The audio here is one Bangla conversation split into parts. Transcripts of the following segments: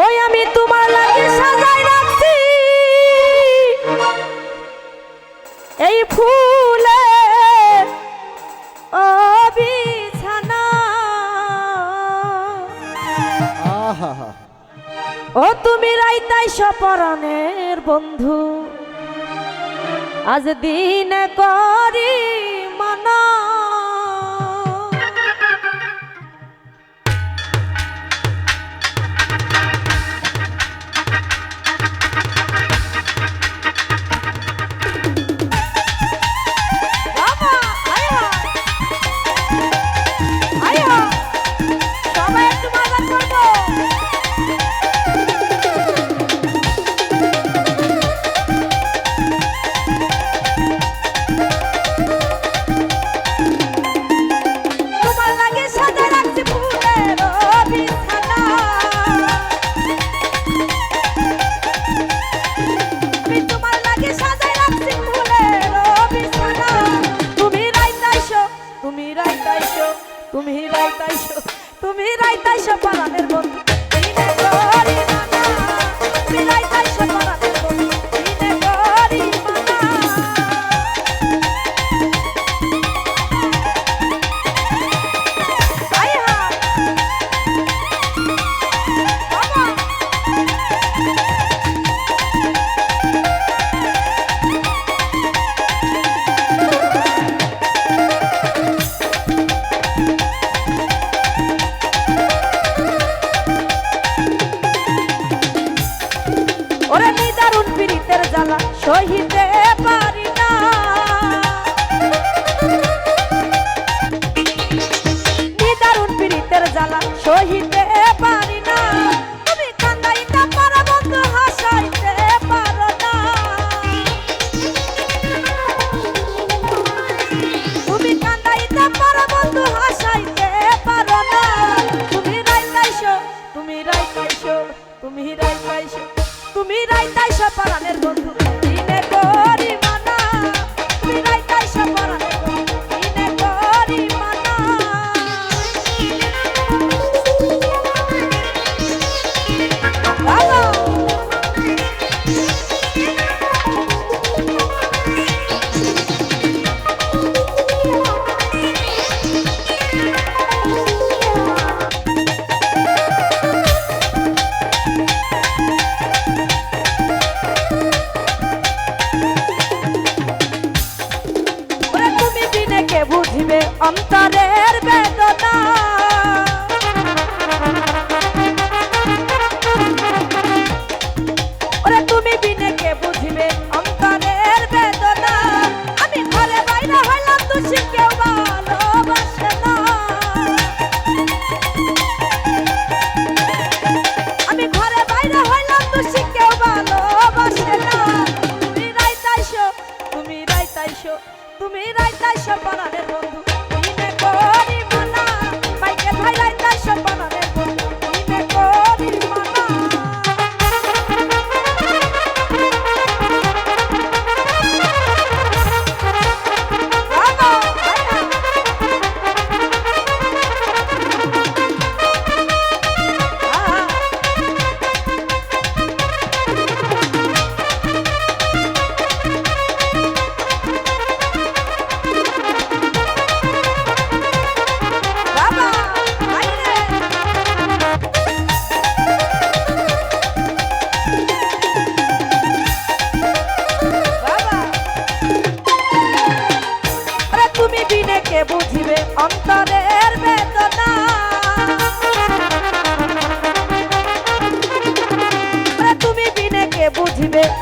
ওই আমি তোমার লাগে সাজাই রাখছি। এই ফুলে ও তুমি রাইতাই সপরণের বন্ধু। আজ দিন করি মানা। তুমি রাইতাইছো তুমি রাইতাইছো পালানের বন্ধু। ওরে নিদারুণ পীড়িতের জ্বালা সহিতে পারি না। নিদারুণ পীড়িতের জ্বালা সহিতে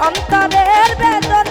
অন্তরের বেদনা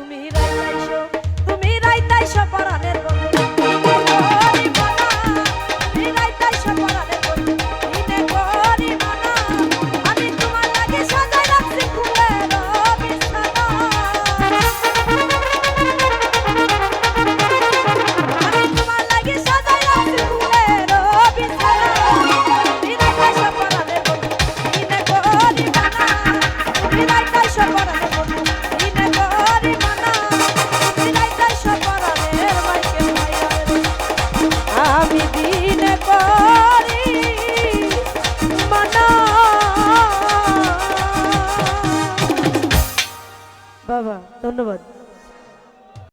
তুমি রাইতাইছো তুমি রাইতাইছো পরাণের ধন্যবাদ।